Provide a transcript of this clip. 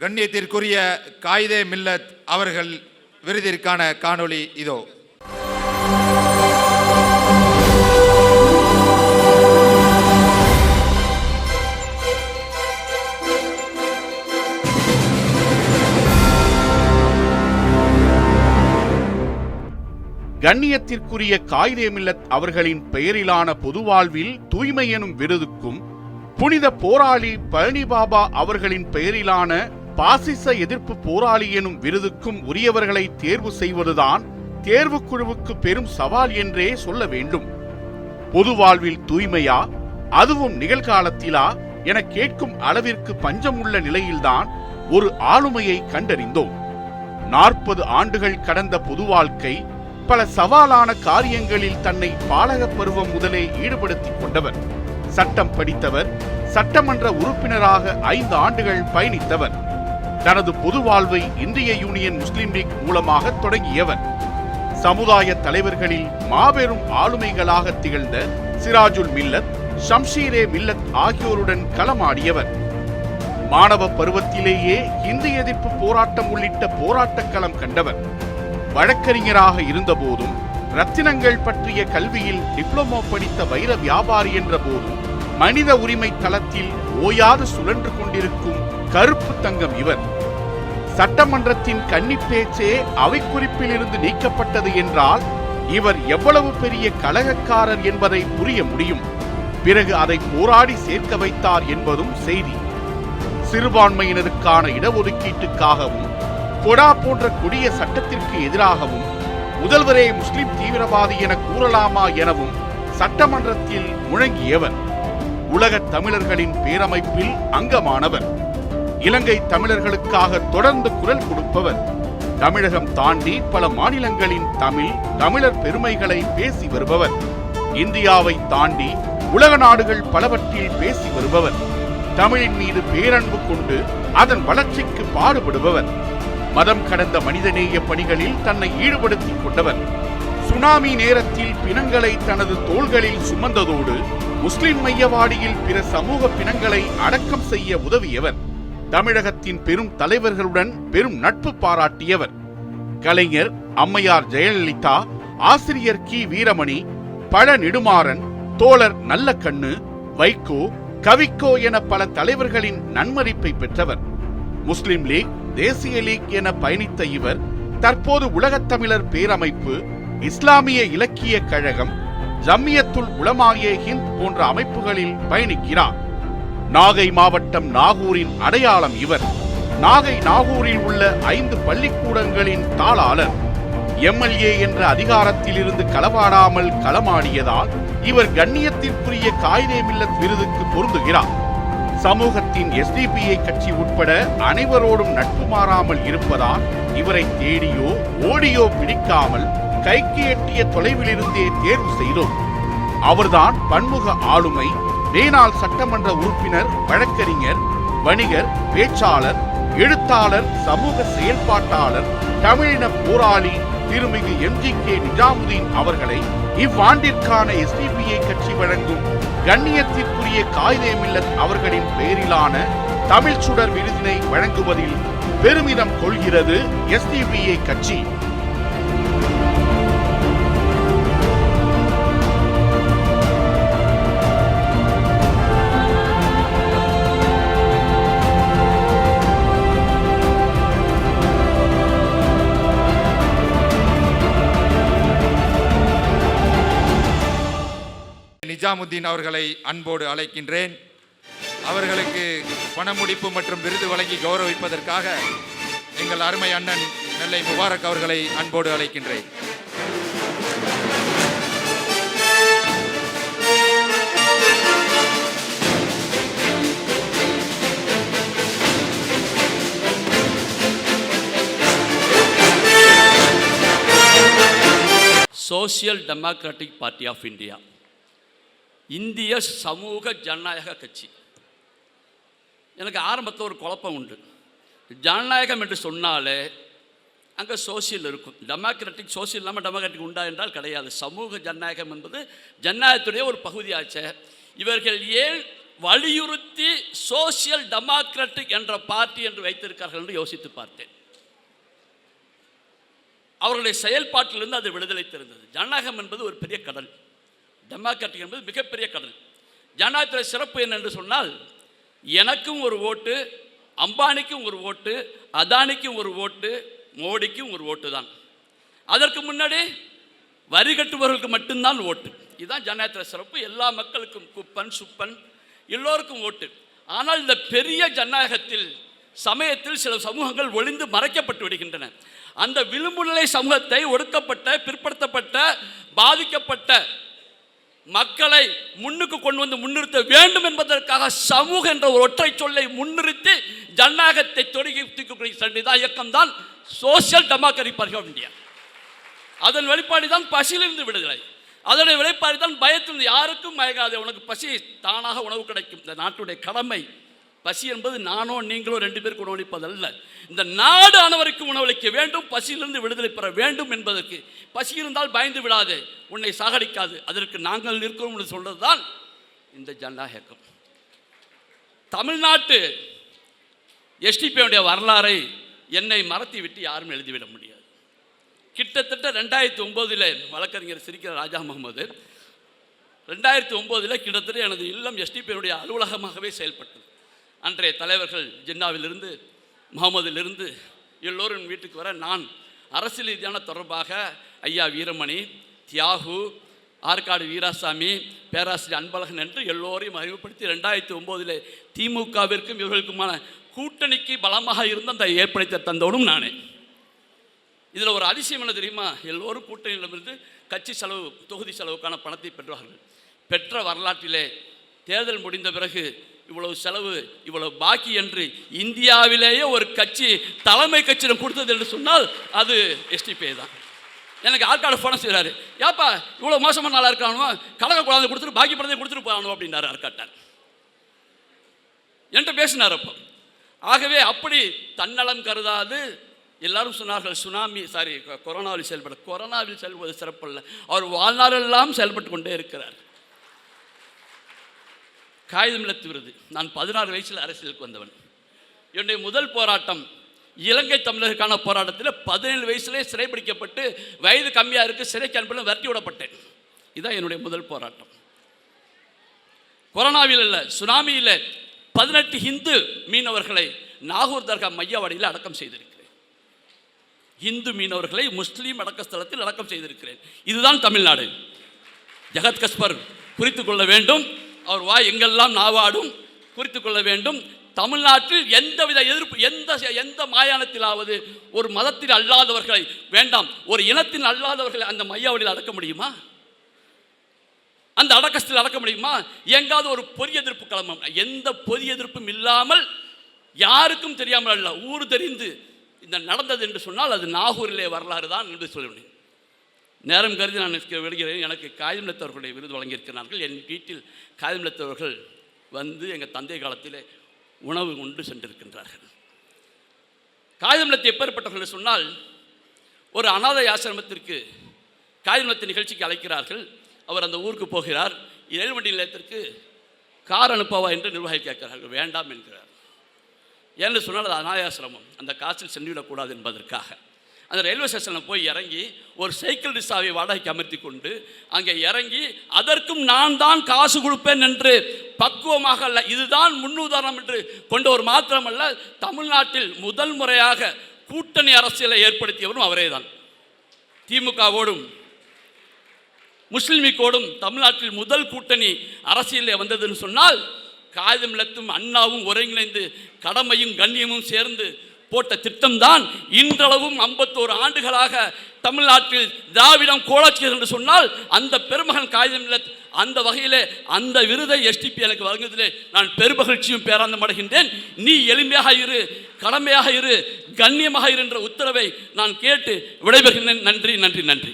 கண்ணியத்திற்குரிய காயிதே மில்லத் அவர்கள் விருதிற்கான காணொளி இதோ. கண்ணியத்திற்குரிய காயிதே மில்லத் அவர்களின் பெயரிலான பொதுவாழ்வில் தூய்மை எனும் விருதுக்கும் புனித போராளி பழனி பாபா அவர்களின் பெயரிலான பாசிச எதிர்ப்பு போராளி எனும் விருதுக்கும் உரியவர்களை தேர்வு செய்வதுதான் தேர்வுக்குழுவுக்கு பெரும் சவால் என்றே சொல்ல வேண்டும். பொது வாழ்வில் தூய்மையா அதுவும் நிகழ்காலத்திலா என கேட்கும் அளவிற்கு பஞ்சம் உள்ள நிலையில்தான் ஒரு ஆளுமையை கண்டறிந்தோம். நாற்பது ஆண்டுகள் கடந்த பொது வாழ்க்கை பல சவாலான காரியங்களில் தன்னை பாலக பருவம் முதலே ஈடுபடுத்திக் கொண்டவர். சட்டம் படித்தவர் சட்டமன்ற உறுப்பினராக ஐந்து ஆண்டுகள் பயணித்தவர். தனது பொது வாழ்வை இந்திய யூனியன் முஸ்லிம் லீக் மூலமாக தொடங்கியவர். சமுதாய தலைவர்களில் மாபெரும் ஆளுமைகளாக திகழ்ந்த சிராஜுல் மில்லத் ஷம்ஷீரே மில்லத் ஆகியோருடன் களமாடியவர். மாணவ பருவத்திலேயே இந்தி எதிர்ப்பு போராட்டம் உள்ளிட்ட போராட்டக் களம் கண்டவர். வழக்கறிஞராக இருந்தபோதும் ரத்தினங்கள் பற்றிய கல்வியில் டிப்ளமோ படித்த வைர வியாபாரி என்ற போதும் மனித உரிமை தளத்தில் ஓயாது சுழன்று கொண்டிருக்கும் கருப்பு தங்கம் இவர். சட்டமன்றத்தின் கன்னிப்பேச்சே அவை குறிப்பிலிருந்து நீக்கப்பட்டது என்றால் இவர் எவ்வளவு பெரிய கலகக்காரர் என்பதை புரிய முடியும். பிறகு அதை போராடி சேர்க்க வைத்தார் என்பதும் செய்தி. சிறுபான்மையினருக்கான இடஒதுக்கீட்டுக்காகவும் கொடா போன்ற கொடிய சட்டத்திற்கு எதிராகவும் முதல்வரே முஸ்லிம் தீவிரவாதி என கூறலாமா எனவும் சட்டமன்றத்தில் முழங்கியவர். உலகத் தமிழர்களின் பேரமைப்பில் அங்கமானவர். இலங்கை தமிழர்களுக்காக தொடர்ந்து குரல் கொடுப்பவர். தமிழகம் தாண்டி பல மாநிலங்களின் தமிழ் தமிழர் பெருமைகளை பேசி வருபவர். இந்தியாவை தாண்டி உலக நாடுகள் பலவற்றில் பேசி வருபவர். தமிழின் மீது பேரன்பு கொண்டு அதன் வளர்ச்சிக்கு பாடுபடுபவர். மதம் கடந்த மனிதநேய பணிகளில் தன்னை ஈடுபடுத்திக் கொண்டவர். சுனாமி நேரத்தில் பிணங்களை தனது தோள்களில் சுமந்ததோடு முஸ்லிம் மையவாடியில் பிற சமூக பிணங்களை அடக்கம் செய்ய உதவியவர். தமிழகத்தின் பெரும் தலைவர்களுடன் பெரும் நட்பு பாராட்டியவர். கலைஞர் அம்மையார் ஜெயலலிதா ஆசிரியர் கி. வீரமணி பழ நெடுமாறன் தோழர் நல்லக்கண்ணு வைகோ கவிக்கோ என பல தலைவர்களின் நன்மதிப்பை பெற்றவர். முஸ்லிம் லீக் தேசிய லீக் என பயணித்த இவர் தற்போது உலகத் தமிழர் பேரமைப்பு இஸ்லாமிய இலக்கிய கழகம் ஜம்மியத்துல் உலமாயே ஹிந்த் போன்ற அமைப்புகளில் பயணிக்கிறார். நாகை மாவட்டம் நாகூரின் அடையாளம் இவர். நாகை நாகூரில் உள்ள ஐந்து பள்ளிக்கூடங்களின் தாளாளர். எம்எல்ஏ என்ற அதிகாரத்தில் இருந்து களவாடாமல் களமாடியதால் இவர் கண்ணியத்திற்குரிய காயிதே மில்லத் விருதுக்கு பொருந்துகிறார். சமூகத்தின் எஸ்டிபிஐ கட்சி உட்பட அனைவரோடும் நட்பு மாறாமல் இருப்பதால் இவரை தேடியோ ஓடியோ பிடிக்காமல் கைக்கு எட்டிய தொலைவிலிருந்தே தேர்வு செய்தோம். அவர்தான் பன்முக ஆளுமை வேணால் சட்டமன்ற உறுப்பினர் வழக்கறிஞர் வணிகர் பேச்சாளர் எழுத்தாளர் சமூக செயல்பாட்டாளர் தமிழின போராளி திருமிகு எம்ஜி கே. நிஜாமுதீன் அவர்களை இவ்வாண்டிற்கான எஸ்டிபிஐ கட்சி வழங்கும் கண்ணியத்திற்குரிய காயிதே மில்லத் அவர்களின் பெயரிலான தமிழ் சுடர் விருதினை வழங்குவதில் பெருமிதம் கொள்கிறது எஸ்டிபிஐ கட்சி. நிஜாமுத்தீன் அவர்களை அன்போடு அழைக்கின்றேன். அவர்களுக்கு பணமுடிப்பு மற்றும் விருது வழங்கி கௌரவிப்பதற்காக எங்கள் அருமை அண்ணன் நெல்லை முபாரக் அவர்களை அன்போடு அழைக்கின்றேன். Social democratic party of India இந்திய சமூக ஜனநாயக கட்சி. எனக்கு ஆரம்பத்தில் ஒரு குழப்பம் உண்டு. ஜனநாயகம் என்று சொன்னாலே அங்கே சோசியல் இருக்கும். டெமோக்ராட்டிக் சோசியல் இல்லாமல் டெமோக்ராட்டிக் உண்டா என்றால் கிடையாது. சமூக ஜனநாயகம் என்பது ஜனநாயகத்துடைய ஒரு பகுதியாச்சே. இவர்கள் ஏன் வலியுறுத்தி சோசியல் டெமோக்ராட்டிக் என்ற பார்ட்டி என்று வைத்திருக்கார்கள் என்று யோசித்து பார்த்தேன். அவர்களுடைய செயல்பாட்டிலிருந்து அது விடுதலை தெரிந்தது. ஜனநாயகம் என்பது ஒரு பெரிய கடல். டெமோக்ராட்டிக் என்பது மிகப்பெரிய கடன். ஜனநாயகத்தில் சிறப்பு என்னென்று சொன்னால் எனக்கும் ஒரு ஓட்டு அம்பானிக்கும் ஒரு ஓட்டு அதானிக்கும் ஒரு ஓட்டு மோடிக்கும் ஒரு ஓட்டு தான். அதற்கு முன்னாடி வரி கட்டுபவர்களுக்கு மட்டும்தான் ஓட்டு. இதுதான் ஜனநாயகத்தில் சிறப்பு. எல்லா மக்களுக்கும் குப்பன் சுப்பன் எல்லோருக்கும் ஓட்டு. ஆனால் இந்த பெரிய ஜனநாயகத்தில் சமயத்தில் சில சமூகங்கள் ஒளிந்து மறைக்கப்பட்டு விடுகின்றன. அந்த விளிம்புநிலை சமூகத்தை ஒடுக்கப்பட்ட பிற்படுத்தப்பட்ட பாதிக்கப்பட்ட மக்களை முன்னுக்கு கொண்டு வந்து முன்னிறுத்த வேண்டும் என்பதற்காக சமூக என்ற ஒரு ஒற்றை சொல்லை முன்னிறுத்தி ஜனநாயகத்தை தொடங்கி தூக்கக்கூடிய இயக்கம் தான் சோசியல் டெமோக்ராட்டிக் பார்ட்டி இந்தியா. அதன் வெளிப்பாடு தான் பசியிலிருந்து விடுதலை. அதனுடைய வெளிப்பாடு தான் பயத்திலிருந்து யாருக்கும் மயங்காது. உனக்கு பசி தானாக உணவு கிடைக்கும். இந்த நாட்டுடைய கடமை பசி என்பது நானோ நீங்களோ ரெண்டு பேருக்கு உணவளிப்பதல்ல. இந்த நாடு அனைவருக்கும் உணவளிக்க வேண்டும் பசியிலிருந்து விடுதலை பெற வேண்டும் என்பதற்கு. பசி இருந்தால் பயந்து விடாது உன்னை சாகடிக்காது. அதற்கு நாங்கள் நிற்கிறோம் என்று சொல்றது தான் இந்த ஜனநாயகம். தமிழ்நாட்டு எஸ்டிபியுடைய வரலாறை என்னை மறத்தி விட்டு யாரும் எழுதிவிட முடியாது. கிட்டத்தட்ட ரெண்டாயிரத்தி ஒம்போதில் வழக்கறிஞர் சிரிக்கிற ராஜா முகமது ரெண்டாயிரத்தி ஒம்போதில் கிட்டத்தட்ட எனது இல்லம் எஸ்டிபியினுடைய அலுவலகமாகவே செயல்பட்டது. அன்றைய தலைவர்கள் ஜின்னாவிலிருந்து முகமதிலிருந்து எல்லோரும் வீட்டுக்கு வர நான் அரசியல் ரீதியான தொடர்பாக ஐயா வீரமணி தியாகு ஆற்காடு வீராசாமி பேராசிரியர் அன்பழகன் என்று எல்லோரையும் அறிமுகப்படுத்தி ரெண்டாயிரத்தி ஒம்போதில் திமுகவிற்கும் இவர்களுக்குமான கூட்டணிக்கு பலமாக இருந்த அந்த ஏற்படுத்த தந்தவனும் நானே. இதில் ஒரு அதிசயம் என்ன தெரியுமா? எல்லோரும் கூட்டணியிடமிருந்து கட்சி செலவு தொகுதி செலவுக்கான பணத்தை பெற்றார்கள் பெற்ற வரலாற்றிலே தேர்தல் முடிந்த பிறகு இவ்வளவு செலவு இவ்வளவு பாக்கி என்று இந்தியாவிலேயே ஒரு கட்சி தலைமை கட்சியிடம் கொடுத்தது என்று சொன்னால் அது எஸ்டிபே தான். எனக்கு ஆற்காடு ஃபோனை செய்கிறாரு ஏப்பா இவ்வளோ மோசமான நாளாக இருக்கானோ கலக குழந்தை கொடுத்துட்டு பாக்கி படத்தை கொடுத்துட்டு போகணும் அப்படின்னாரு ஆற்காட்டார். என்கிட்ட பேசினார் அப்போ. ஆகவே அப்படி தன்னலம் கருதாது. எல்லாரும் சொன்னார்கள் சுனாமி சாரி கொரோனாவில் செயல்பட கொரோனாவில் செயல்படுவது சிறப்பல்ல. அவர் வாழ்நாளெல்லாம் செயல்பட்டு கொண்டே இருக்கிறார். காகிதமில்லத்து விருது நான் பதினாறு வயசில் அரசியலுக்கு வந்தவன். என்னுடைய முதல் போராட்டம் இலங்கை தமிழருக்கான போராட்டத்தில் பதினேழு வயசுலேயே சிறைபிடிக்கப்பட்டு வயது கம்மியாக இருக்கு சிறைக்கு அனுப்பி விரட்டி விடப்பட்டேன். இதுதான் என்னுடைய முதல் போராட்டம். கொரோனாவில் இல்லை சுனாமியில் பதினெட்டு ஹிந்து மீனவர்களை நாகூர் தர்கா மையவாடியில் அடக்கம் செய்திருக்கிறேன். இந்து மீனவர்களை முஸ்லீம் அடக்க ஸ்தலத்தில் அடக்கம் செய்திருக்கிறேன். இதுதான் தமிழ்நாடு. ஜெகத் கஸ்பர் குறித்து கொள்ள வேண்டும். அவர் வாய் எங்கெல்லாம் நாவாடும் குறித்து கொள்ள வேண்டும். தமிழ்நாட்டில் எந்தவித எதிர்ப்பு எந்த எந்த மாயாணத்திலாவது ஒரு மதத்தில் அல்லாதவர்களை வேண்டாம் ஒரு இனத்தின் அல்லாதவர்களை அந்த மையாவளியில் அடக்க முடியுமா? அந்த அடக்கத்தில் அடக்க முடியுமா? எங்காவது ஒரு பொறி எதிர்ப்பு கிளம்பும். எந்த பொறி எதிர்ப்பும் இல்லாமல் யாருக்கும் தெரியாமல் அல்ல ஊர் தெரிந்து இந்த நடந்தது என்று சொன்னால் அது நாகூரிலே வரலாறு தான் என்று சொல்லுவேன். நேரம் கருதி நான் நிற்க விடுகிறேன். எனக்கு காயமிழத்தவர்களுடைய விருது வழங்கியிருக்கிறார்கள். என் வீட்டில் காயமிழத்தவர்கள் வந்து எங்கள் தந்தை காலத்தில் உணவு கொண்டு சென்றிருக்கின்றார்கள். காயமிழத்தை எப்பேற்பட்டவர்கள் சொன்னால் ஒரு அனாதை ஆசிரமத்திற்கு காயமிழத்த நிகழ்ச்சிக்கு அழைக்கிறார்கள். அவர் அந்த ஊருக்கு போகிறார். ரயில்வண்டி நிலையத்திற்கு கார் அனுப்பவா என்று நிர்வாகி கேட்கிறார்கள். வேண்டாம் என்கிறார். ஏன்னு சொன்னால் அது அனாயாசிரமம் அந்த காசில் சென்றுவிடக்கூடாது என்பதற்காக. அந்த ரயில்வே ஸ்டேஷனில் போய் இறங்கி ஒரு சைக்கிள் ரிக்ஷாவை வாடகைக்கு அமர்த்தி கொண்டு அங்கே இறங்கி அதற்கும் நான் தான் காசு கொடுப்பேன் என்று பக்குவமாக அல்ல இதுதான் முன்னுதாரணம் என்று கொண்ட ஒரு மாத்திரமல்ல தமிழ்நாட்டில் முதல் முறையாக கூட்டணி அரசியலை ஏற்படுத்தியவரும் அவரே தான் திமுகவோடும் முஸ்லிம் லீக்கோடும் தமிழ்நாட்டில் முதல் கூட்டணி அரசியலில் வந்ததுன்னு சொன்னால் காகிதமில்லத்தும் அண்ணாவும் ஒருங்கிணைந்து கடமையும் கண்ணியமும் சேர்ந்து போட்ட திட்டம்தான் இன்றளவும் ஐம்பத்தோரு ஆண்டுகளாக தமிழ்நாட்டில் திராவிடம் கோலச்சி என்று சொன்னால் அந்த பெருமகன் காகிதமில்லத் அந்த வகையிலே அந்த விருதை எஸ்டிபி எனக்கு வழங்குவதிலே நான் பெருமகிழ்ச்சியும் பேராந்தம் அடைகின்றேன். நீ எளிமையாக இரு கடமையாக இரு கண்ணியமாக இரு என்ற உத்தரவை நான் கேட்டு விடைபெறுகின்றேன் நன்றி நன்றி நன்றி.